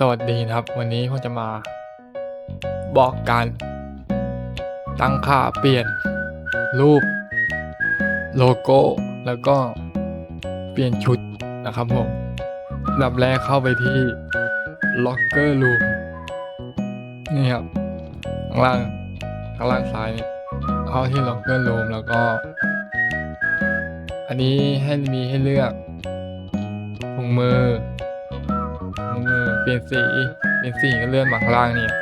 สวัสดีนะครับ วันนี้ผมจะมาบอกการตั้งค่าเปลี่ยนรูปโลโก้ แล้วก็เปลี่ยนชุดนะครับผมอันดับแรกเข้าไปที่ Locker Room นี่ครับข้างล่างข้างล่างซ้ายเข้าที่ Locker Room แล้วก็ อันนี้ให้มีให้เลือกถุงมือ ปลี่ยนสีเปลี่ยนสีก็เลื่อนมาข้างล่างเนี่ย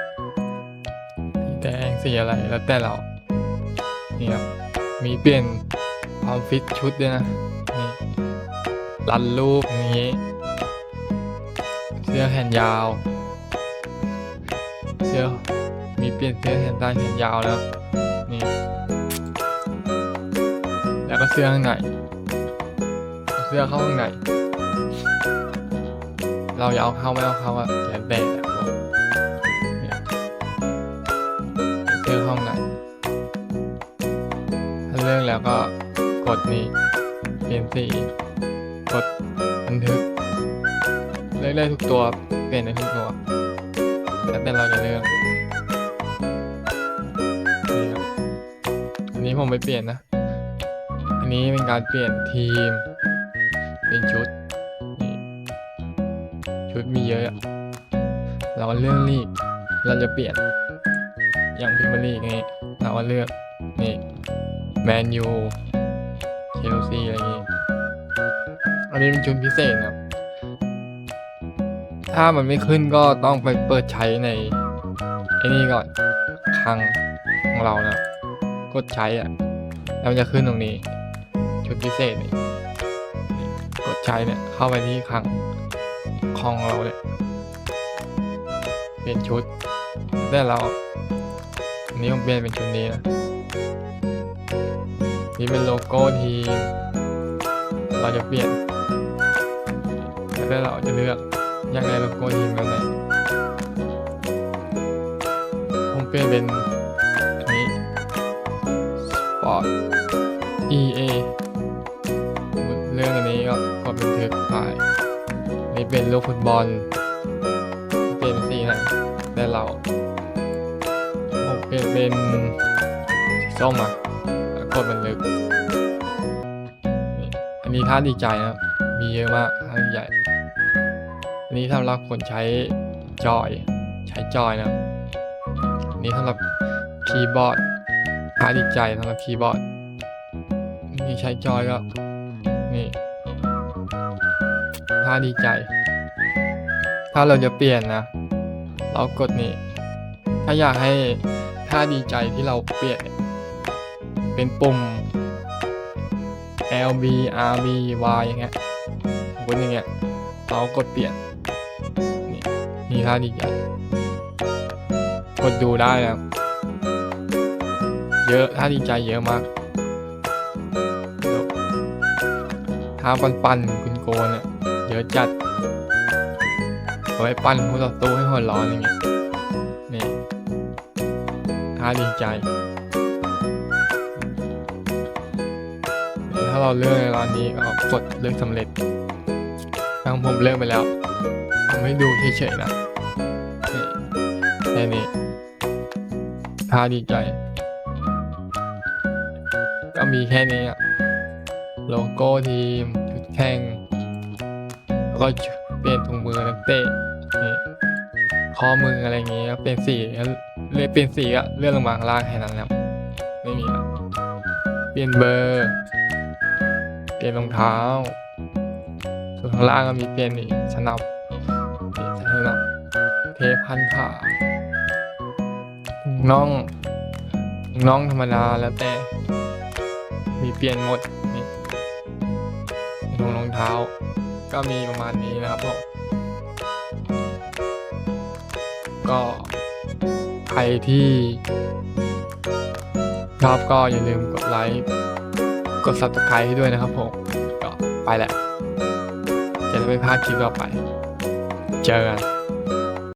สีแดงสีอะไรแล้วแต่เรานี่ครับมีเปลี่ยนความฟิตชุดด้วยนะนี่รันรูปอย่างนี้ เสื้อแขนยาว เสื้อมีเปลี่ยนเสื้อแขนสั้นแขนยาวแล้วนี่แล้วก็เสื้อข้างในเอาเสื้อเข้าข้างใน เราอยากเอาเข้าไม่เอาเข้าอะแล้วแต่อะผมเนี่อห้องไหนถ้าเรื่องแล้วก็กดนี่เปลี่ยนสีกดบันทึก เลือกได้ทุกตัวเปลี่ยนได้ทุกตัวแล้วแต่เราจะเลือกอันนี้ผมไปเปลี่ยนนะ อันนี้เป็นการเปลี่ยนทีม เป็นชุด ชุดมีเยอะ เราก็เลือกลีกเราจะเปลี่ยน อย่างพิมพ์ลีกนี่เราก็เลือกนี่แมนยูเชลซีอะไรอย่างงี้อันนี้เป็นชุดพิเศษนะครับ ถ้ามันไม่ขึ้นก็ต้องไปเปิดใช้ในไอ้นี่ก่อนคลังของเรานะกดใช้อะแล้วมันจะขึ้นตรงนี้ ชุดพิเศษนี่นี่กดใช้เนี่ยเข้าไปที่คลัง ของเราเนี่ยเปลี่ยนชุดแต่เราอันนี้ผมเปลี่ยนเป็นชุดนี้นะนี่เป็นโลโก้ทีมเราจะเปลี่ยนแล้วเราจะเลือกอยากได้โลโก้ทีมแบบไหนผมเปลี่ยนเป็นอันนี้ Sport EA เรื่องอันนี้ก็กดบันทึกถ่ายนี่ เป็นลูกฟุตบอล เป็นสีไหนแต่เราผมเปลี่ยนเป็นส้มอะกดบันทึก อันนี้ท่าดีใจนะครับมีเยอะมากท่าดีใจอันนี้สำหรับคนใช้จอย ใช้จอยนะอันนี้สำหรับคีย์บอร์ดท่าดีใจสำหรับคีย์บอร์ดนี่ใช้จอยก็นี่าดีใจ ถ้าเราจะเปลี่ยนนะ เรากดนี่ ถ้าอยากให้ท่าดีใจที่เราเปลี่ยน เป็นปุ่ม L B R B Y อย่างเงี้ยกดอย่างเงี้ย เรากดเปลี่ยน นี่นี่ท่าดีใจ กดดูได้นะเยอะท่าดีใจเยอะมากท่าปันปันๆคุณโกนอะ เยอะจัดเอาไว้ปั้นผู้ต่อสู้ให้หัวร้อนอย่างเงี้ยนี่ท่าดีใจถ้าเราเลือกในร้านนี้ก็กดเลือกสำเร็จทางผมเลือกไปแล้วทำให้ดูเฉยๆนะนี่แค่นี้ท่าดีใจ ก็มีแค่นี้อะโลโก้ทีม ชุดแข่ง แล้วก็เปลี่ยนถุงมือนักเตะนี่ข้อมืออะไรอย่างเงี้ยเปลี่ยนสีเลือกเปลี่ยนสีอะเลื่อนลงมาล่างแค่นั้นแล้วไม่มีล้วเปลี่ยนเบอร์ เปลี่ยนรองเท้าส่วนข้างล่างก็มีเปลี่ยนนี่สนับนี่สนับเทพันขาน่องน่องธรรมดาแล้วแต่ มีเปลี่ยนหมดนี่ถุงรองเท้า ก็มีประมาณนี้นะครับผมก็ใครที่ชอบก็อย่าลืมกดไลค์กด subscribe ให้ด้วยนะครับผม ก็ไปแหละ จะได้ไม่พลาดคลิปต่อไป เจอกัน